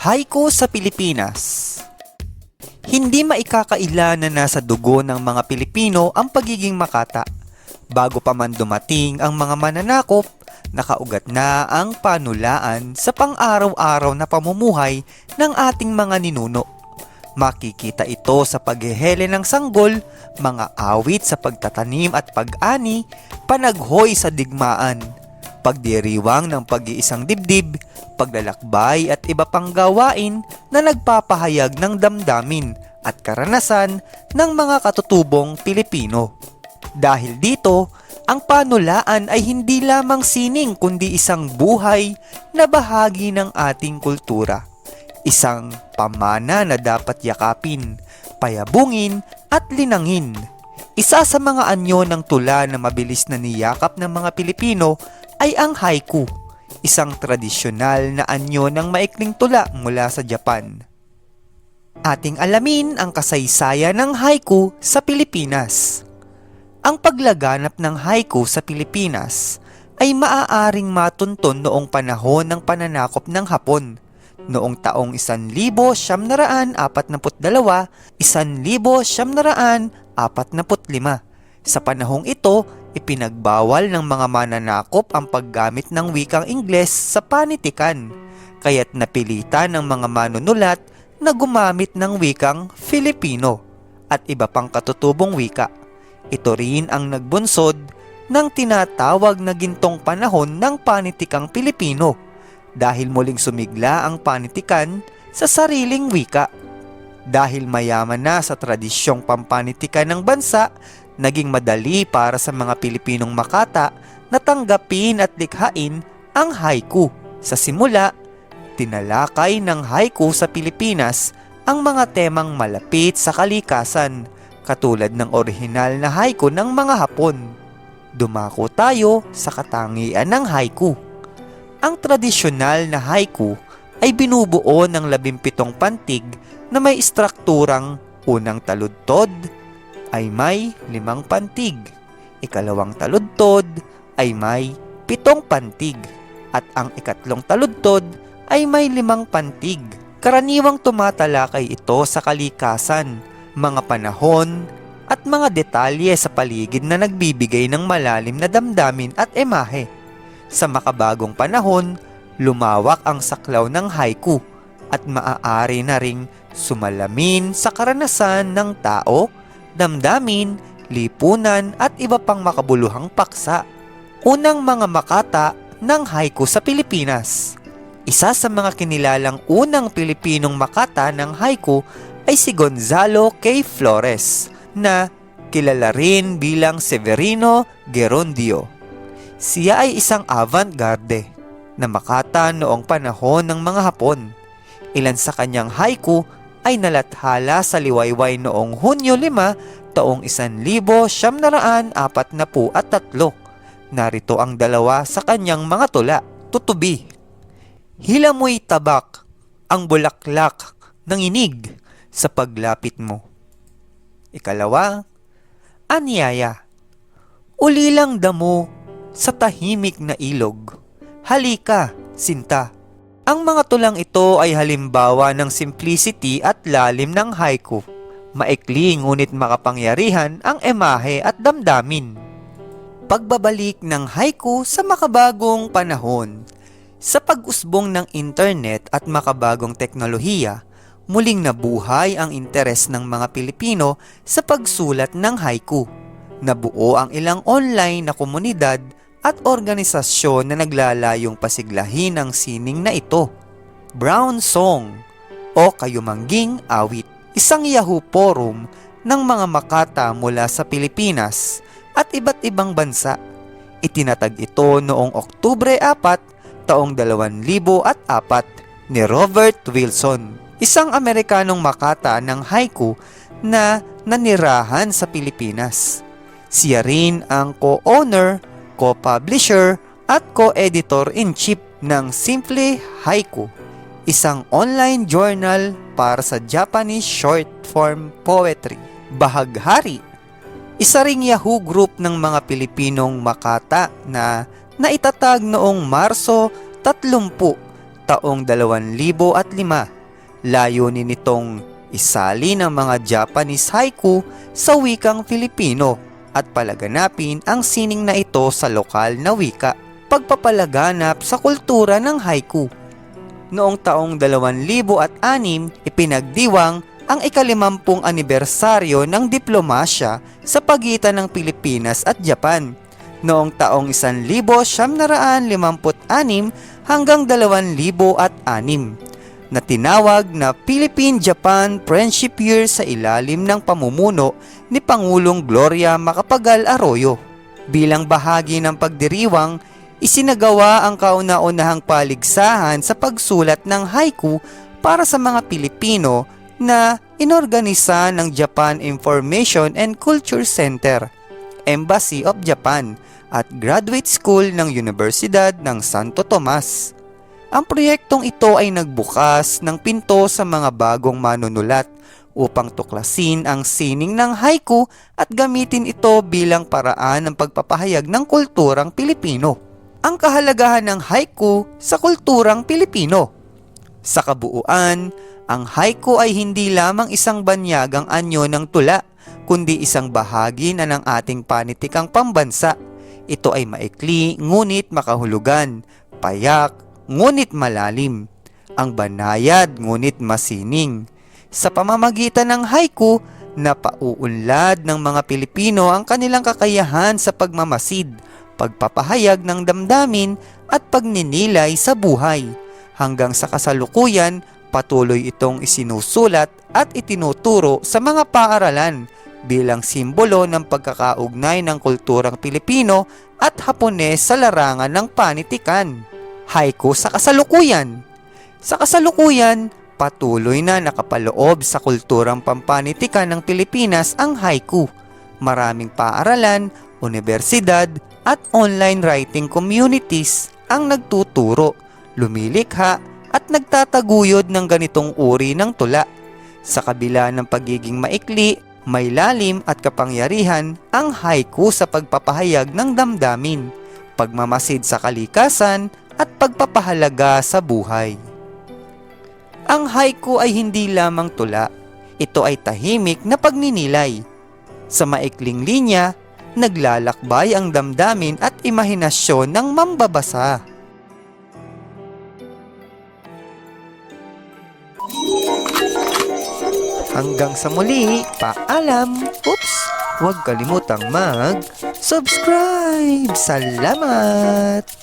Haiku sa Pilipinas Hindi maikakaila na nasa dugo ng mga Pilipino ang pagiging makata. Bago pa man dumating ang mga mananakop, nakaugat na ang panulaan sa pang-araw-araw na pamumuhay ng ating mga ninuno. Makikita ito sa paghehele ng sanggol, mga awit sa pagtatanim at pag-ani, panaghoy sa digmaan, pagdiriwang ng pag-iisang dibdib, paglalakbay at iba pang gawain na nagpapahayag ng damdamin at karanasan ng mga katutubong Pilipino. Dahil dito, ang panulaan ay hindi lamang sining kundi isang buhay na bahagi ng ating kultura. Isang pamana na dapat yakapin, payabungin at linangin. Isa sa mga anyo ng tula na mabilis na niyakap ng mga Pilipino ay ang haiku, isang tradisyonal na anyo ng maikling tula mula sa Japan. Ating alamin ang kasaysayan ng haiku sa Pilipinas. Ang paglaganap ng haiku sa Pilipinas ay maaaring matunton noong panahon ng pananakop ng Hapon noong taong 1942, 1945. Sa panahong ito, ipinagbawal ng mga mananakop ang paggamit ng wikang Ingles sa panitikan, kaya't napilitan ng mga manunulat na gumamit ng wikang Filipino at iba pang katutubong wika. Ito rin ang nagbunsod ng tinatawag na gintong panahon ng panitikang Pilipino dahil muling sumigla ang panitikan sa sariling wika. Dahil mayaman na sa tradisyong pampanitikan ng bansa, naging madali para sa mga Pilipinong makata na tanggapin at likhain ang haiku. Sa simula, tinalakay ng haiku sa Pilipinas ang mga temang malapit sa kalikasan, katulad ng orihinal na haiku ng mga Hapon. Dumako tayo sa katangian ng haiku. Ang tradisyonal na haiku ay binubuo ng labimpitong pantig na may istrukturang unang taludtod ay may limang pantig, ikalawang taludtod ay may pitong pantig, at ang ikatlong taludtod ay may limang pantig. Karaniwang tumatalakay ito sa kalikasan, mga panahon, at mga detalye sa paligid na nagbibigay ng malalim na damdamin at emahe. Sa makabagong panahon, lumawak ang saklaw ng haiku at maaari na ring sumalamin sa karanasan ng tao, damdamin, lipunan at iba pang makabuluhang paksa. Unang mga makata ng haiku sa Pilipinas. Isa sa mga kinilalang unang Pilipinong makata ng haiku ay si Gonzalo K. Flores na kilala rin bilang Severino Gerondio. Siya ay isang avant-garde na makata noong panahon ng mga Hapon. Ilan sa kanyang haiku ay nalathala sa liwayway noong Hunyo 5 taong 1943. Narito ang dalawa sa kanyang mga tula. Tutubi. Hilamoy tabak ang bulaklak ng inig sa paglapit mo. Ikalawa, anyaya. Ulilang damo sa tahimik na ilog. Halika, sinta. Ang mga tulang ito ay halimbawa ng simplicity at lalim ng haiku. Maikli ngunit makapangyarihan ang emahe at damdamin. Pagbabalik ng haiku sa makabagong panahon. Sa pag-usbong ng internet at makabagong teknolohiya, muling nabuhay ang interes ng mga Pilipino sa pagsulat ng haiku. Nabuo ang ilang online na komunidad at organisasyon na naglalayong pasiglahin ang sining na ito. Brown Song o Kayumangging Awit, isang Yahoo forum ng mga makata mula sa Pilipinas at iba't ibang bansa. Itinatag ito noong Oktubre 4, taong 2004 ni Robert Wilson, isang Amerikanong makata ng haiku na nanirahan sa Pilipinas. Siya rin ang co-owner co-publisher at co-editor-in-chief ng Simple Haiku, isang online journal para sa Japanese short form poetry. Bahaghari, isa ring Yahoo group ng mga Pilipinong makata na naitatag noong Marso 30 taong 2005, layunin nitong isali ng mga Japanese haiku sa wikang Filipino at palaganapin ang sining na ito sa lokal na wika. Pagpapalaganap sa kultura ng haiku. Noong taong 2006, ipinagdiwang ang ikalimampung anibersaryo ng diplomasya sa pagitan ng Pilipinas at Japan noong taong 1956 hanggang 2006 na tinawag na Philippine-Japan Friendship Year sa ilalim ng pamumuno ni Pangulong Gloria Macapagal Arroyo. Bilang bahagi ng pagdiriwang, isinagawa ang kauna-unahang paligsahan sa pagsulat ng haiku para sa mga Pilipino na inorganisa ng Japan Information and Culture Center, Embassy of Japan at Graduate School ng Universidad ng Santo Tomas. Ang proyektong ito ay nagbukas ng pinto sa mga bagong manunulat upang tuklasin ang sining ng haiku at gamitin ito bilang paraan ng pagpapahayag ng kulturang Pilipino. Ang kahalagahan ng haiku sa kulturang Pilipino. Sa kabuuan, ang haiku ay hindi lamang isang banyagang anyo ng tula, kundi isang bahagi na ng ating panitikang pambansa. Ito ay maikli ngunit makahulugan, payak, ngunit malalim. Ang banayad ngunit masining. Sa pamamagitan ng haiku, napauunlad ng mga Pilipino ang kanilang kakayahan sa pagmamasid, pagpapahayag ng damdamin at pagninilay sa buhay. Hanggang sa kasalukuyan, patuloy itong isinusulat at itinuturo sa mga paaralan bilang simbolo ng pagkakaugnay ng kulturang Pilipino at Hapones sa larangan ng panitikan. Haiku sa kasalukuyan Sa kasalukuyan, patuloy na nakapaloob sa kulturang pampanitikan ng Pilipinas ang haiku. Maraming paaralan, universidad at online writing communities ang nagtuturo, lumilikha at nagtataguyod ng ganitong uri ng tula. Sa kabila ng pagiging maikli, may lalim at kapangyarihan ang haiku sa pagpapahayag ng damdamin, pagmamasid sa kalikasan at pagpapahalaga sa buhay. Ang haiku ay hindi lamang tula, ito ay tahimik na pagninilay. Sa maikling linya, naglalakbay ang damdamin at imahinasyon ng mambabasa. Hanggang sa muli, paalam! Oops! Huwag kalimutang mag-subscribe! Salamat!